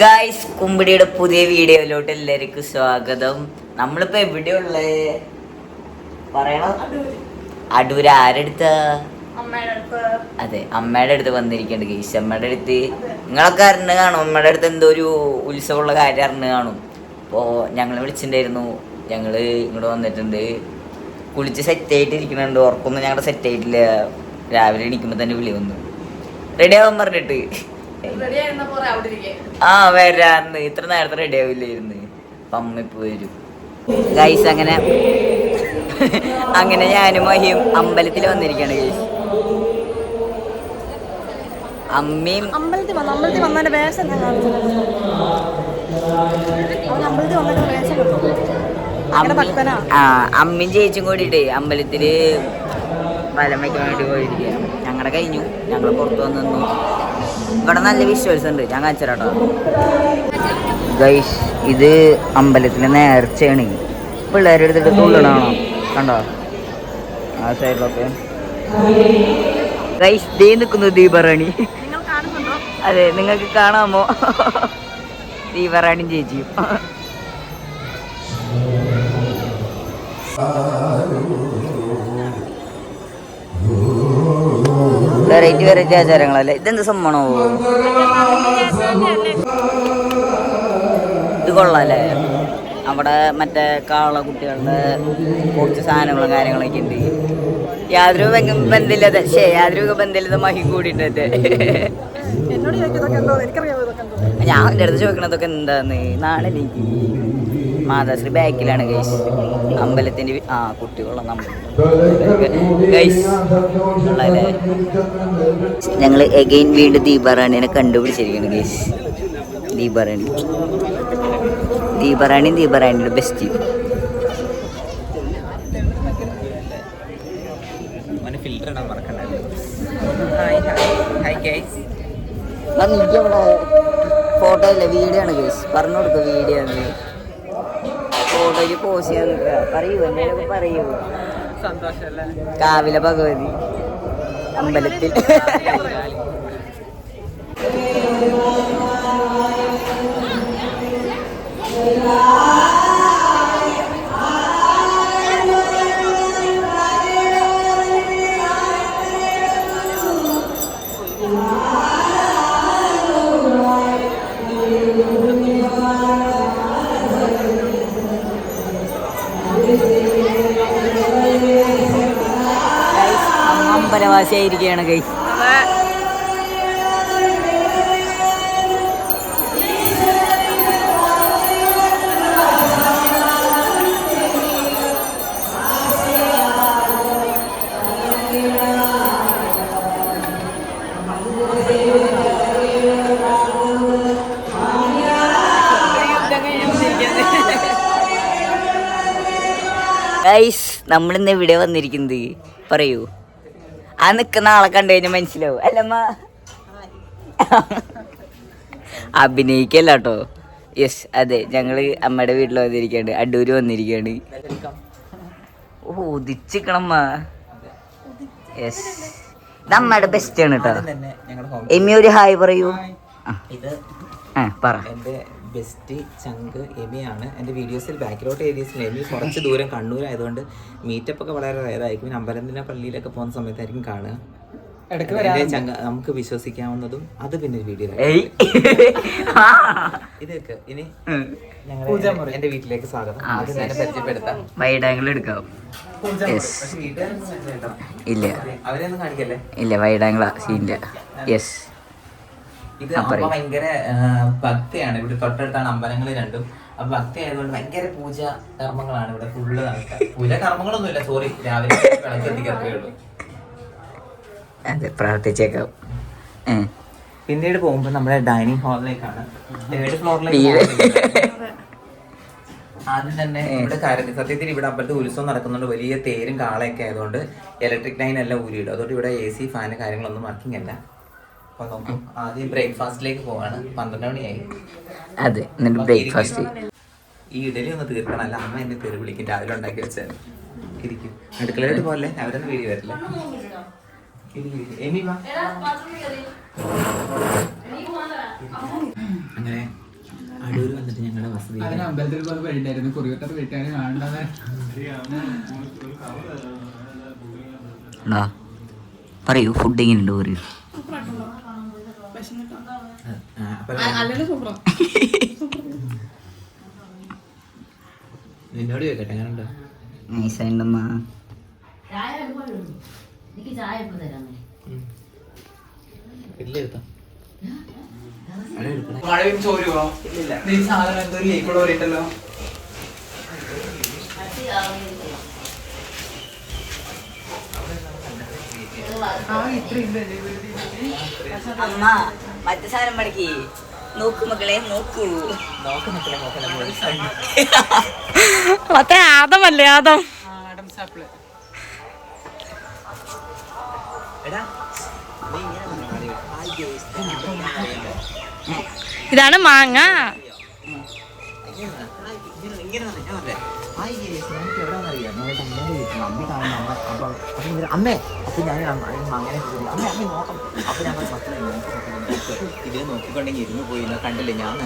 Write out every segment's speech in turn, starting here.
Guys കുമ്പിടിയുടെ പുതിയ വീഡിയോയിലോട്ട് എല്ലാവർക്കും സ്വാഗതം. നമ്മളിപ്പോ എവിടെയുള്ള? പറയണോ? അടൂര് ആരെടുത്ത? അതെ അമ്മയുടെ അടുത്ത് വന്നിരിക്കണ്ട് ഗൈസ് അമ്മയുടെ അടുത്ത്. നിങ്ങളൊക്കെ അറിഞ്ഞു കാണും. അമ്മയുടെ അടുത്ത് എന്തോ ഒരു ഉത്സവമുള്ള കാര്യം അറിഞ്ഞു കാണും. അപ്പോൾ ഞങ്ങൾ വിളിച്ചിട്ടുണ്ടായിരുന്നു. ഞങ്ങൾ ഇങ്ങോട്ട് വന്നിട്ടുണ്ട്. കുളിച്ച് സെറ്റ് ആയിട്ട് ഇരിക്കുന്നുണ്ട് ഉറക്കൊന്നും ഞങ്ങളുടെ സെറ്റ് ആയിട്ടില്ല. രാവിലെ എണീക്കുമ്പോൾ തന്നെ വിളി വന്നു. റെഡി ആവാൻ പറഞ്ഞിട്ട്. ആ വരാന്ന്. ഇത്ര നേരത്തെ റെഡി ആവില്ലായിരുന്നു. ഇപ്പൊ വരും. ഗൈസ് അങ്ങനെ അങ്ങനെ ഞാനും മഹിയും അമ്പലത്തിൽ വന്നിരിക്കുകയാണ് ഗൈസ് അമ്മയും അമ്പലത്തിൽ വന്നു അമ്പലത്തിൽ വന്നതിന്റെ വേഷം ഞാൻ അമ്പലത്തിൽ വന്നതിന്റെ വേഷം കണ്ടു. ഭയങ്കര അമ്മി- ഭക്തനാ. ആ അമ്മയും ചേച്ചിയും കൂടിയിട്ട് അമ്പലത്തിൽ വലം വയ്ക്കാൻ വേണ്ടി പോയിരിക്കുക ഞങ്ങളുടെ കഴിഞ്ഞു. ഞങ്ങൾ പുറത്തു വന്ന് ഇവിടെ നല്ല വിഷ്വൽസ് ഉണ്ട്. ഞാൻ കാണിച്ചരാട്ടോ ഗൈസ് ഇത് അമ്പലത്തിലെ നേർച്ചയാണ്. പിള്ളേരെ എടുത്തിട്ട് തുള്ളണാണോ കണ്ടോ? ആ സൈഡിലൊക്കെ ഗൈസ് ദേ നിൽക്കുന്നു ദീപറാണി. അതെ നിങ്ങൾക്ക് കാണാമോ? ദീപറാണിയും ചേച്ചിയും. വെറൈറ്റി വെറൈറ്റി ആചാരങ്ങളല്ലേ ഇതെന്ത് സംഭവമാണോ? ഇത് കൊള്ളാല്ലേ? അവിടെ മറ്റേ കാള കുട്ടികളുടെ കുറച്ച് സാധനങ്ങളും കാര്യങ്ങളൊക്കെ ഉണ്ട്. യാതൊരു ബന്ധ- ബന്ധമില്ലാതെ ശേ യാതൊരു ബന്ധമില്ലാതെ മഹി കൂടിയിട്ടത് ഞാൻ എന്റെ അടുത്ത് ചോദിക്കണതൊക്കെ എന്താന്ന്? നാളെ എനിക്ക് മാതാശ്രീ ബാക്കിലാണ് ഗൈസ് അമ്പലത്തിന്റെ ആ കുട്ടികളുള്ള ഗൈസ് ഞങ്ങൾ എഗെയിൻ വീണ്ടും ദീപാറാണിനെ കണ്ടുപിടിച്ചിരിക്കുന്നു ഗൈസ് ദീപാറാണി. ദീപാറാണി ദീപാറാണിയുടെ ബെസ്റ്റ് ഫിൽറ്റർ ഇടാൻ മറക്കണ്ടായിരുന്നു ഫോട്ടോ അല്ല വീഡിയോ ആണ് ഗൈസ് പറഞ്ഞു കൊടുക്കുക വീഡിയോ ആണ്. ഫോട്ടോയ്ക്ക് പോസ് ചെയ്യാൻ നിൽക്കുക. പറയൂ എന്നേലൊക്കെ പറയൂ. കാവില ഭഗവതി. അമ്പലത്തിൽ. ഗൈസ് അമ്മ കൈ നമ്മളിന്ന് ഇവിടെ വന്നിരിക്കുന്നത്? പറയൂ. ആ നിൽക്കുന്ന ആളെ കണ്ടു കഴിഞ്ഞാൽ മനസ്സിലാവും. അല്ലമ്മ. അഭിനയിക്കല്ല കേട്ടോ യെസ് അതെ ഞങ്ങൾ അമ്മയുടെ വീട്ടിൽ വന്നിരിക്കുകയാണ് അടൂര് വന്നിരിക്കുകയാണ് ഓ ഉദിച്ചിക്കണമ്മ യെസ്. ഇത് അമ്മയുടെ ബെസ്റ്റ് ആണ് കേട്ടോ എമ്മി ഒരു ഹായ് പറയൂ. ആ, പറ. ബെസ്റ്റ് ചങ്ക് എമിയാണ്. എന്റെ വീഡിയോസിൽ ബാക്കിലോട്ട് ഏരിയസിൽ എമി കുറച്ച് ദൂരം കണ്ണൂരായതുകൊണ്ട് മീറ്റപ്പ് ഒക്കെ വളരെ റയറായിരിക്കും പിന്നെ അമ്പലത്തിലെ പള്ളിയിലൊക്കെ പോകുന്ന സമയത്തായിരിക്കും കാണുക. ചങ്ക നമുക്ക് വിശ്വസിക്കാവുന്നതും അത് പിന്നെ ഒരു വീഡിയോ. ഇതൊക്കെ ഇനി എന്റെ ഞങ്ങൾ എന്റെ വീട്ടിലേക്ക് സ്വാഗതം. ആദ്യം തന്നെ പരിചയപ്പെടുത്താം. വൈഡ് ആംഗിൾ എടുക്കാം ഇല്ല. അവരെയൊന്നും കാണിക്കല്ലേ? ഇല്ല വൈഡ് ആംഗിളാ സീനില്ല യെസ് ഇത് അമ്മ ഭയങ്കര ഭക്തിയാണ്. ഇവിടെ തൊട്ടടുത്താണ് അമ്പലങ്ങൾ രണ്ടും. അപ്പൊ ഭക്തി ആയതുകൊണ്ട് ഭയങ്കര പൂജ കർമ്മങ്ങളാണ് ഇവിടെ ഫുള്ള് നടക്കുക. പൂജ കർമ്മങ്ങളൊന്നുമില്ല സോറി രാവിലെ ഉള്ളൂ. അതെ പ്രാർത്ഥിച്ചേക്കാം. പിന്നീട് പോകുമ്പോൾ നമ്മുടെ ഡൈനിങ് ഹാളിലേക്കാണ് തേർഡ്. ഫ്ലോറിലേക്ക് ആദ്യം തന്നെ ഇവിടെ കാര്യം സത്യത്തിൽ ഇവിടെ അമ്പലത്തിൽ ഉത്സവം നടക്കുന്നുണ്ട്. വലിയ തേരും കാളയൊക്കെ ആയതുകൊണ്ട് ഇലക്ട്രിക് ലൈൻ എല്ലാം ഊരിയിടും. അതുകൊണ്ട് ഇവിടെ എ സി ഫാന് കാര്യങ്ങളൊന്നും വർക്കിംഗ് അല്ല. അപ്പൊ നോക്കും ആദ്യം ബ്രേക്ക്ഫാസ്റ്റിലേക്ക് പോവാണ്. പന്ത്രണ്ട് മണിയായി. അതെ എന്നിട്ട് ബ്രേക്ക്ഫാസ്റ്റ് ഈ ഇഡലി ഒന്ന് തീർക്കണല്ല അമ്മ എന്നെ തെറി വിളിക്കും. രാവിലെ ഉണ്ടാക്കി വെച്ചാൽ ഇരിക്കും. അടുക്കളയിലോട്ട് പോലെ അവരൊന്നും വീഡിയോ വരില്ല? വാ. അങ്ങനെ അടൂർ വന്നിട്ട് ഞങ്ങളുടെ വസതി അമ്പലത്തിൽ പോയി വഴിണ്ടായിരുന്നു കുറിവട്ടത്ത് വീട്ടാണ് കാണേണ്ടത് പറയൂ ഫുഡ് എങ്ങനെയുണ്ട് പറയൂ. നിന്നോട് ചോദിക്കട്ടെ എങ്ങനെയുണ്ട് ഇല്ല ഇല്ലെടുത്തോ മഴയും ചോരുവോ നീ സാധനം എന്തോ ലീക്കുള്ള പോലെയുണ്ടല്ലോ അമ്മ മറ്റു സാധനം മടക്കി. നോക്ക് മക്കളെ നോക്കൂ. നോക്ക്. മറ്റേ ആദമല്ലേ ആദം. ഇതാണ് മാങ്ങ. അമ്മ. അപ്പൊ- ഞാൻ ചോദിച്ചു. അമ്മേ അമ്മ നോക്കാം അപ്പൊ ഞങ്ങൾ മക്കളെ ഇത് നോക്കിക്കൊണ്ടെങ്കിൽ ഇരുന്ന് പോയില്ല കണ്ടില്ലേ ഞാൻ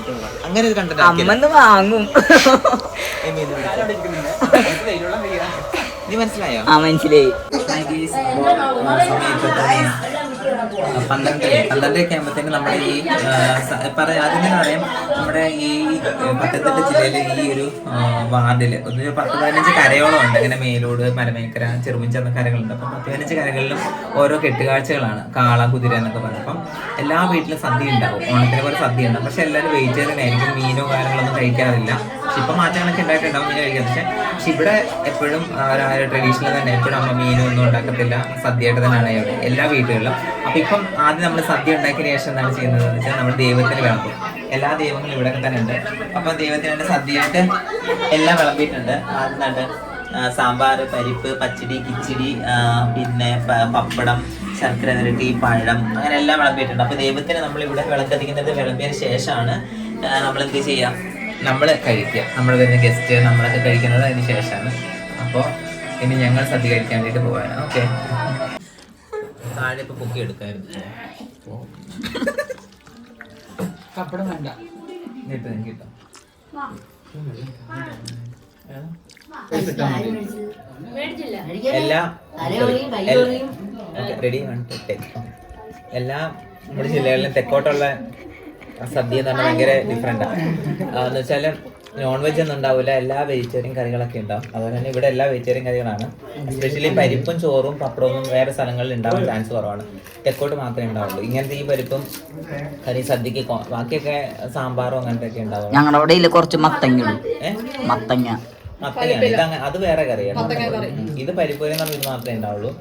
അങ്ങനെ ഒരു അമ്മന്ന് വാങ്ങും നീ മനസ്സിലായോ ആ മനസ്സിലായി പന്ത്രണ്ട് പന്ത്രണ്ടരയൊക്കെ ആകുമ്പോഴത്തേക്ക് നമ്മുടെ ഈ പറയാം അതിന് പറയാം നമ്മുടെ ഈ പത്തനംതിട്ട ജില്ലയിലെ ഈ ഒരു വാർഡിൽ ഒരു പത്ത് പതിനഞ്ച് കരയോളം ഉണ്ട്. ഇങ്ങനെ മേലോട് മരമേക്കര ചെറുമുഞ്ച എന്ന കരകളുണ്ട്. അപ്പം പത്ത് പതിനഞ്ച് കരകളിലും ഓരോ കെട്ടുകാഴ്ചകളാണ്. കാള കുതിര എന്നൊക്കെ പറയും. അപ്പം എല്ലാ വീട്ടിലും സദ്യ ഉണ്ടാവും. ഓണത്തിന് പോലെ സദ്യ ഉണ്ടാവും. പക്ഷെ എല്ലാവരും വെജിറ്റേറിയൻ ആയിരിക്കും മീനോ കാര്യങ്ങളൊന്നും കഴിക്കാറില്ല. പക്ഷെ ഇപ്പം മാറ്റങ്ങളൊക്കെ ഉണ്ടായിട്ടുണ്ടാവും. മീൻ കഴിക്കാം. പക്ഷെ പക്ഷെ ഇവിടെ എപ്പോഴും ട്രഡീഷണൽ തന്നെ എപ്പോഴും അമ്മ മീനൊന്നും ഉണ്ടാക്കത്തില്ല. സദ്യയായിട്ട് തന്നെയാണ് ഇവിടെ എല്ലാ വീടുകളിലും അപ്പൊ ഇപ്പം ആദ്യം നമ്മൾ സദ്യ ഉണ്ടാക്കിയ ശേഷം എന്താണ് ചെയ്യുന്നത്? എന്ന് വെച്ചാൽ നമ്മൾ ദൈവത്തിന് വിളമ്പും. എല്ലാ ദൈവങ്ങളും ഇവിടെ തന്നെ ഉണ്ട്. അപ്പൊ ദൈവത്തിന് വേണ്ടി സദ്യയായിട്ട് എല്ലാം വിളമ്പിയിട്ടുണ്ട്. ആദ്യം സാമ്പാർ പരിപ്പ് പച്ചടി കിച്ചടി പിന്നെ പപ്പടം ശർക്കര നിരട്ടി പഴം അങ്ങനെ എല്ലാം വിളമ്പിയിട്ടുണ്ട്. അപ്പൊ ദൈവത്തിന് നമ്മൾ ഇവിടെ വിളക്കത്തിക്കുന്നത് വിളമ്പിയതിന് ശേഷമാണ് നമ്മൾ എന്ത് ചെയ്യാം നമ്മൾ കഴിക്കുക. നമ്മൾ വരുന്ന ഗസ്റ്റ് നമ്മളൊക്കെ കഴിക്കുന്നത് അതിന് ശേഷമാണ്. അപ്പോൾ ഇനി ഞങ്ങൾ സദ്യ കഴിക്കാൻ വേണ്ടിയിട്ട് പോവാണ്. ഓക്കെ താഴെ ഇപ്പൊ പൊക്കി എടുക്കായിരുന്നു. കപ്പടം വേണ്ട. കിട്ടും കിട്ടും എല്ലാ റെഡി എല്ലാ നമ്മുടെ ജില്ലകളിലും തെക്കോട്ടുള്ള സദ്യ എന്ന് പറഞ്ഞാൽ ഭയങ്കര ഡിഫറെന്റാണ് എന്ന് വെച്ചാൽ നോൺ വെജ് ഒന്നും ഉണ്ടാവില്ല എല്ലാ വെജിറ്റേറിയൻ കറികളൊക്കെ ഉണ്ടാവും. അതുപോലെ തന്നെ ഇവിടെ എല്ലാ വെജിറ്റേറിയൻ കറികളാണ്. എസ്പെഷ്യലി പരിപ്പും ചോറും പപ്പടവും വേറെ സ്ഥലങ്ങളിൽ ഉണ്ടാവാൻ ചാൻസ് കുറവാണ്. തെക്കോട്ട് മാത്രമേ ഉണ്ടാവുള്ളൂ. ഇങ്ങനത്തെ ഈ പരിപ്പും കറി സദ്യക്ക് ബാക്കിയൊക്കെ സാമ്പാറും അങ്ങനത്തെ ഒക്കെ ഉണ്ടാവും ഞങ്ങളുടെ അവിടെ ഇല്ല കുറച്ച് മത്തങ്ങ മത്തങ്ങ. മത്തങ്ങയാണ് ഇത് അത് വേറെ കറിയാണ് ഇത് കറി. എന്ന് ഇത് മാത്രമേ ഉണ്ടാവുള്ളൂ.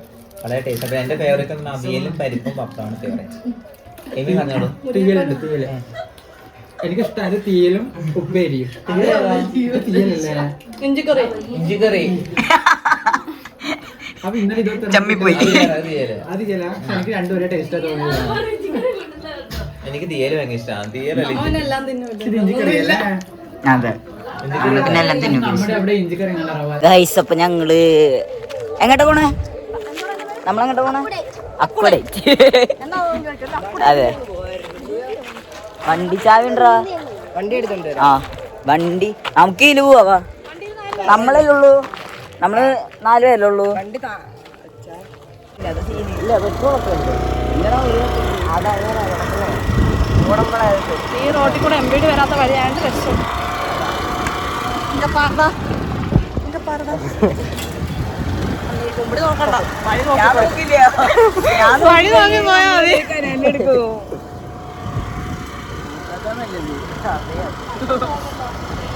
വളരെ ടേസ്റ്റ് അപ്പൊ എന്റെ ഫേവറേറ്റ് അവിയലും പരിപ്പും പപ്പടമാണ് ഫേവറേറ്റ് എമി പറഞ്ഞോളൂ. എനിക്ക് ഇഷ്ടമായത് തീയലും ഉപ്പേരിയും. തീയലല്ലേ? ഇഞ്ചിക്കറി. ഇഞ്ചി കറി അപ്പൊ ഇന്നലെ ചമ്മിപ്പോയി. അത് ചില എനിക്ക് രണ്ടുപേരെ ടേസ്റ്റ് തോന്നിയത്. എനിക്ക് തീയൽ ഭയങ്കര ഇഷ്ടമാണ് തീയലല്ലേ അപ്പൊ ഞങ്ങൾ എങ്ങോട്ടാ പോണേ? നമ്മളെങ്ങോട്ടാ പോണേ? അക്കൂടെ. അതെ. വണ്ടി ചാവിണ്ടാ? വണ്ടി എടുത്തുണ്ട് ആ വണ്ടി. നമുക്ക് ഇതിൽ പോവാ നമ്മളല്ലേ ഉള്ളൂ? നമ്മൾ നാല് പേരല്ലേ ഉള്ളൂ? ഇല്ല പെട്രോളൊക്കെ ഉണ്ട്. ഈ റോട്ടിൽ കൂടെ എം വരാത്ത വഴിയായിട്ട് വഴി നോക്കി പോയാ. മതി.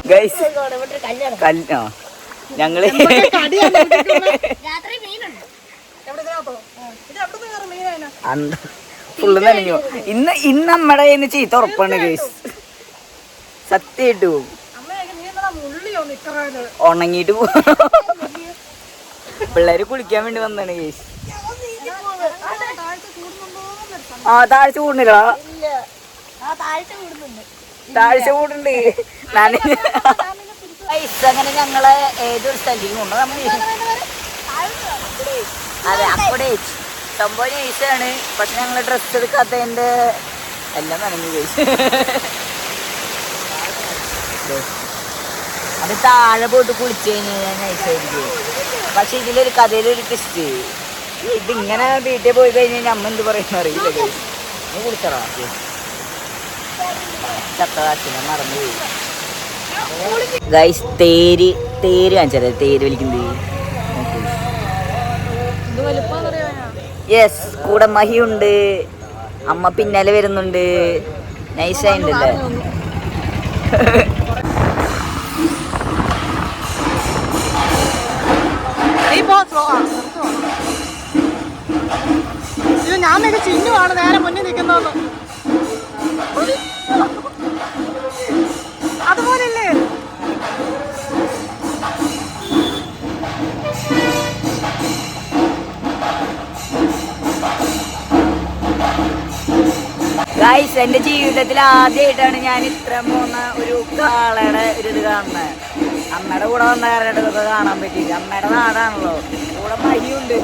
ഗൈസ് കല്യാ ഞങ്ങൾ ഫുള്ള് നനഞ്ഞു ഇന്ന് ഇന്ന് നമ്മടെ എന്ന് ചീത്ത ഉറപ്പാണ് ഗൈസ് സത്യമായിട്ട് പോകും ഉണങ്ങിട്ട് പോകും പിള്ളേര് കുളിക്കാൻ വേണ്ടി വന്നാണ് ഗൈസ് ആ താഴ്ച കൂടുന്നില്ല താഴ്ച കൂടുണ്ട്. അങ്ങനെ ഞങ്ങളെ ഏതൊരു സ്ഥലത്തേക്കും കൊണ്ട് നമ്മൾ അതെ അപ്പടെ. സംഭവം ഈശയാണ് പക്ഷെ ഞങ്ങൾ ഡ്രസ്സ് എടുക്കാത്തതിന്റെ എല്ലാം നനഞ്ഞു ചോദിച്ചു. അത് താഴെ പോയിട്ട് കുളിച്ചു കഴിഞ്ഞാൽ നൈസായിരിക്കും. പക്ഷെ ഇതിലൊരു കഥയിലൊരു ട്വിസ്റ്റ് ഇതിങ്ങനെ വീട്ടിൽ പോയി കഴിഞ്ഞാൽ അമ്മ എന്ത് പറയുന്ന അറിയില്ല guys. നീ കുളിച്ചറാ ചത്തതാച്ചിനെ മറന്നുപോയി ഗൈസ് തേര് തേര് കാണിച്ചാലേ? തേര് വലിക്കുന്നത്. യെസ് കൂടെ മഹിയുണ്ട്. അമ്മ പിന്നാലെ വരുന്നുണ്ട്. നൈസായിട്ടുണ്ടല്ലേ ഞാൻ നിനക്ക് ചിഹ്നമാണ് നേരെ മുന്നിൽ നിൽക്കുന്നതെന്ന്. ഗൈസ് എന്റെ ജീവിതത്തിൽ ആദ്യമായിട്ടാണ് ഞാൻ ഇത്ര പോകുന്ന ഒരു കാളയുടെ ഒരു ഇത് കാണുന്നത്. അമ്മയുടെ കൂടെ വന്ന ഇതൊക്കെ കാണാൻ പറ്റിയില്ല. അമ്മയുടെ നാടാണല്ലോ. കൂടെ മഹിയുണ്ട്.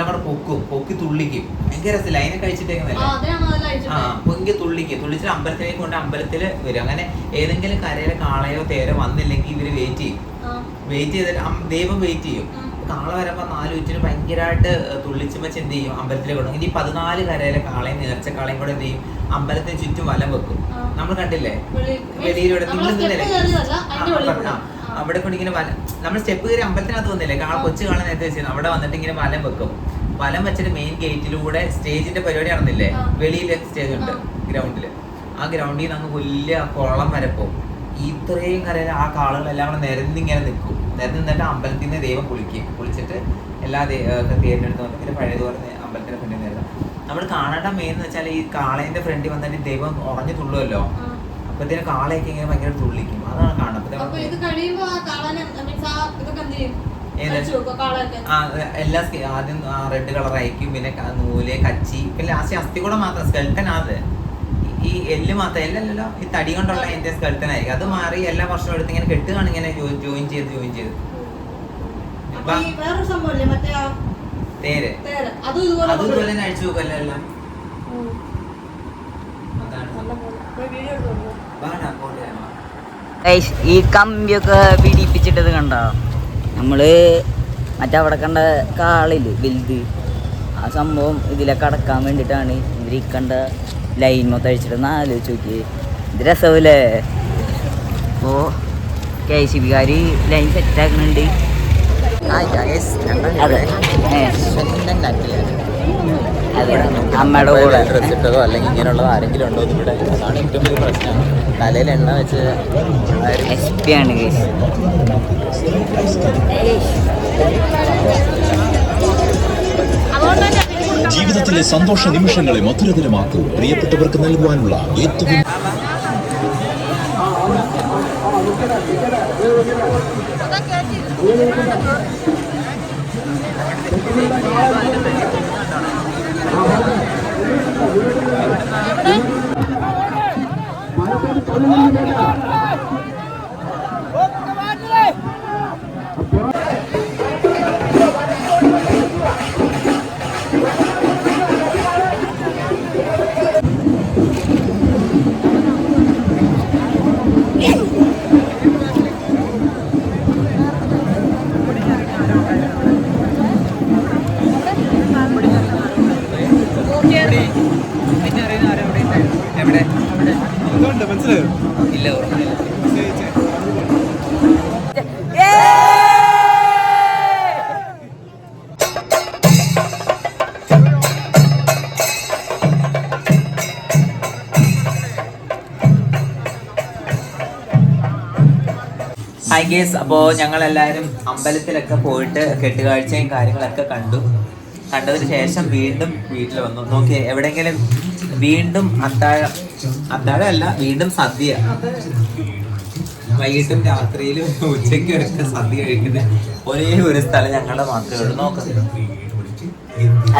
ആൾക്കാരെല്ലാം കൂടെ പൊക്കും പൊക്കി തുള്ളിക്കും. ഭയങ്കര രസമില്ല അതിനെ കഴിച്ചിട്ടേക്കുന്നല്ലേ ആ പൊങ്കി തുള്ളിക്കും. തുള്ളിച്ചിട്ട് അമ്പലത്തിലേക്ക് കൊണ്ട് അമ്പലത്തിൽ വരും. അങ്ങനെ ഏതെങ്കിലും കരയിലെ കാളയോ തേരോ വന്നില്ലെങ്കിൽ ഇവർ വെയിറ്റ് ചെയ്യും. വെയിറ്റ് ചെയ്തിട്ട് ദൈവം വെയിറ്റ് ചെയ്യും. കാള വരുമ്പോ നാല് ഉച്ചിന് ഭയങ്കരമായിട്ട് തുള്ളിച്ചുമ്പോൾ എന്ത് ചെയ്യും? അമ്പലത്തിലേക്ക് കൊണ്ടുപോകും ഇനി പതിനാല് കരയിലെ കാളയും നേർച്ച കാളയും കൂടെ എന്ത് ചെയ്യും? അമ്പലത്തിന് ചുറ്റും വലം വെക്കും. നമ്മൾ കണ്ടില്ലേ? വെളിയിലൂടെ അവിടെ കൊണ്ട് ഇങ്ങനെ വല നമ്മൾ സ്റ്റെപ്പ് കയറി അമ്പലത്തിനകത്ത് വന്നില്ലേ? കാള കൊച്ചു കാള നേരത്തെ വെച്ചിരുന്നു. അവിടെ വന്നിട്ട് ഇങ്ങനെ വലം വെക്കും. വലം വെച്ചിട്ട് മെയിൻ ഗേറ്റിലൂടെ സ്റ്റേജിന്റെ പരിപാടി നടന്നില്ലേ? വെളിയിൽ സ്റ്റേജ് ഉണ്ട് ഗ്രൗണ്ടിൽ ആ ഗ്രൗണ്ടിൽ നിന്ന് അങ്ങ് വലിയ കുളം വരെ പോകും. ഇത്രയും കരയിൽ ആ കാളുകളെല്ലാം കൂടെ നിരന്നിങ്ങനെ നിൽക്കും. നിരന്ന് നിന്നിട്ട് അമ്പലത്തിൽ നിന്ന് ദൈവം കുളിക്കും. കുളിച്ചിട്ട് എല്ലാ തേരിനെടുത്ത് വന്നിട്ട് പിന്നെ പഴയതുപോലെ അമ്പലത്തിന് അമ്പലത്തിന്റെ ഫ്രണ്ടിൽ നിരുന്നു നമ്മൾ കാണേണ്ട മെയിൻ എന്ന് വെച്ചാൽ ഈ കാളേന്റെ ഫ്രണ്ടിൽ വന്നിട്ട് ദൈവം ഉറഞ്ഞു തുള്ളുമല്ലോ അപ്പത്തേനും കാളയൊക്കെ ഇങ്ങനെ ഭയങ്കര തുള്ളിക്കും. അതാണ് കാണുന്നത്. എല്ലാ ആദ്യം റെഡ് കളർ അയക്കും പിന്നെ നൂൽ കച്ചി. പിന്നെ ലാസ്റ്റ് അസ്ഥി കൂടെ മാത്രം. സ്കെൽട്ടൻ അത്. ഈ എല്ല് മാത്രം. എല്ലല്ലോ ഈ തടി കൊണ്ടുള്ള അതിന്റെ സ്കെൽട്ടൻ ആയിരിക്കും. അത് മാറി എല്ലാ വർഷവും എടുത്ത് ഇങ്ങനെ കെട്ടുകയാണ് ഇങ്ങനെ ജോയിൻ ചെയ്ത് ജോയിൻ ചെയ്ത്. തേര്. തേര്. അതും ഇതുപോലെ തന്നെ അഴിച്ചു നോക്കല്ലോ എല്ലാം. ഈ കമ്പിയൊക്കെ പിടിപ്പിച്ചിട്ടത് കണ്ടോ? നമ്മൾ മറ്റവിടെ കണ്ട കാളിൽ വലുത്. ആ സംഭവം ഇതിലേക്ക് അടക്കാൻ വേണ്ടിയിട്ടാണ് ഇവരിക്കണ്ട കണ്ട ലൈൻ മൊത്തം അഴിച്ചിട്ട് ആലോചിച്ച് നോക്കി ഇത് രസമല്ലേ അപ്പോൾ കെ സി ബിക്കാർ ലൈൻ സെറ്റ് ആക്കുന്നുണ്ട് അതെ. ഏ, അതെ അമ്മയുടെ കൂടെ. ഡ്രസ് ഇട്ടതോ അല്ലെങ്കിൽ ഇങ്ങനെയുള്ളത് ആരെങ്കിലും ഉണ്ടോ എന്ന് ഇവിടെ അതാണ് ഏറ്റവും വലിയ പ്രശ്നം. തലയിൽ എണ്ണ വെച്ച് എസ് പി ആണ് ജീവിതത്തിലെ സന്തോഷ നിമിഷങ്ങളെ മധുരതരമാക്കൂ. പ്രിയപ്പെട്ടവർക്ക് നൽകുവാനുള്ള ഏറ്റവും അതാ 그래? ഗേസ് അപ്പോൾ ഞങ്ങൾ എല്ലാവരും അമ്പലത്തിലൊക്കെ പോയിട്ട് കെട്ടുകാഴ്ചയും കാര്യങ്ങളൊക്കെ കണ്ടു. കണ്ടതിന് ശേഷം വീണ്ടും വീട്ടിൽ വന്നു. നോക്കി എവിടെയെങ്കിലും വീണ്ടും അത്താഴം അത്താഴം അല്ല വീണ്ടും സദ്യ. വൈകിട്ടും രാത്രിയിലും ഉച്ചയ്ക്കും ഒക്കെ സദ്യ കഴിക്കുന്ന ഒരേ ഒരു സ്ഥലം ഞങ്ങളുടെ മാത്രമേ ഉള്ളൂ. നോക്കുന്നത്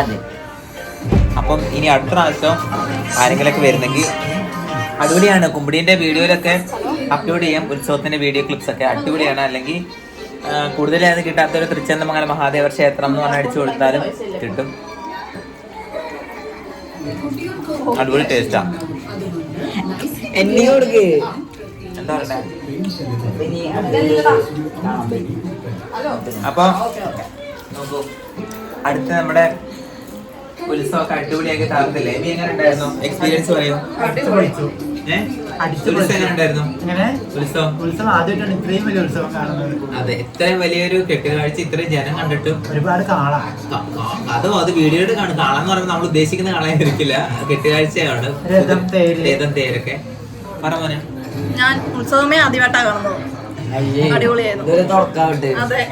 അതെ. അപ്പം ഇനി അടുത്ത പ്രാവശ്യം ആരെങ്കിലൊക്കെ വരുന്നെങ്കിൽ അടിപൊളിയാണ്. കുമ്പിടീന്റെ വീഡിയോയിലൊക്കെ അപ്ലോഡ് ചെയ്യാം. ഉത്സവത്തിന്റെ വീഡിയോ ക്ലിപ്സ് ഒക്കെ അടിപൊളിയാണ്. അല്ലെങ്കിൽ കൂടുതലായത് കിട്ടാത്ത ഒരു കിട്ടാത്തൊരു തൃച്ചന്തമംഗലം മഹാദേവ ക്ഷേത്രം എന്ന് പറഞ്ഞാൽ അടിച്ചു കൊടുത്താലും കിട്ടും. അടിപൊളി ടേസ്റ്റാ എന്താ പറയണ്ടേ? അപ്പൊ നോക്കൂ. അടുത്ത നമ്മുടെ ഉത്സവമൊക്കെ അടിപൊളിയാക്കി തന്നില്ലേ ഇനി എങ്ങനെ ഉണ്ടായിരുന്നു? എക്സ്പീരിയൻസ് പറയൂ. ഏഹ് ഉത്സവം ആദ്യമായിട്ടാണ് ഇത്രയും വലിയ ഉത്സവം കാണുന്നത്. അതെ ഇത്രയും വലിയൊരു കെട്ടുകാഴ്ച ഇത്രയും ജനം കണ്ടിട്ടും ഒരുപാട് കാള. അതോ അത് വീഡിയോയുടെ കാണും. കാളെന്ന് പറയുമ്പോൾ നമ്മൾ ഉദ്ദേശിക്കുന്ന കാളായിരിക്കില്ല കെട്ടുകാഴ്ചയാണ്. രഥം, തേര്. രഥം തേരൊക്കെ. പറ ഞാൻ ഉത്സവമേ ആദ്യമായിട്ടാണ് കാണുന്നത്. അടിപൊളിയായിരുന്നു. അതെ.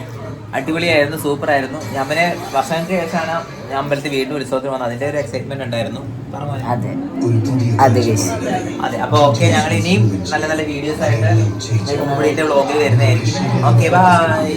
അടിപൊളിയായിരുന്നു സൂപ്പർ ആയിരുന്നു ഞാമനെ വർഷങ്ങൾക്ക് ശേഷമാണ് ഞാൻ അമ്പലത്തിൽ വീണ്ടും ഉത്സവത്തിന് വന്നത്. അതിന്റെ ഒരു എക്സൈറ്റ്മെന്റ് ഉണ്ടായിരുന്നു. അതെ. അതെ അപ്പൊ ഓക്കെ ഞങ്ങൾ ഇനിയും നല്ല നല്ല വീഡിയോസ് ആയിട്ട് വ്ളോഗിൽ വരുന്നതായിരിക്കും. Okay bye